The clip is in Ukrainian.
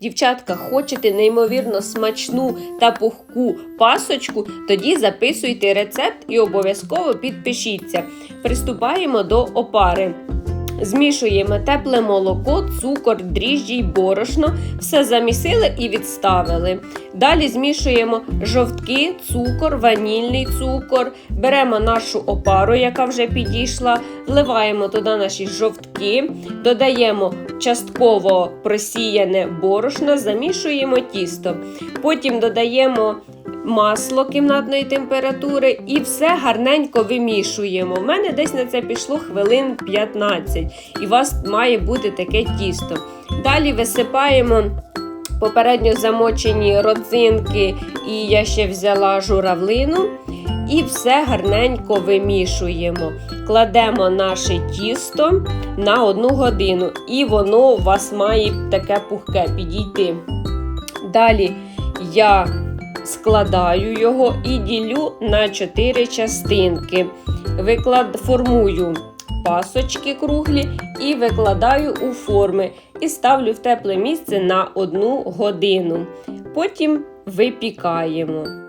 Дівчатка, хочете неймовірно смачну та пухку пасочку, тоді записуйте рецепт і обов'язково підпишіться. Приступаємо до опари. Змішуємо тепле молоко, цукор, дріжджі й борошно, все замісили і відставили. Далі змішуємо жовтки, цукор, ванільний цукор, беремо нашу опару, яка вже підійшла, вливаємо туди наші жовтки, додаємо частково просіяне борошно, замішуємо тісто. Потім додаємо масло кімнатної температури і все гарненько вимішуємо. У мене десь на це пішло хвилин 15, і у вас має бути таке тісто. Далі висипаємо попередньо замочені родзинки, і я ще взяла журавлину. І все гарненько вимішуємо. Кладемо наше тісто на одну годину, і воно у вас має таке пухке підійти. Далі я складаю його і ділю на 4 частинки. Виклад... Формую пасочки круглі і викладаю у форми і ставлю в тепле місце на 1 годину. Потім випікаємо.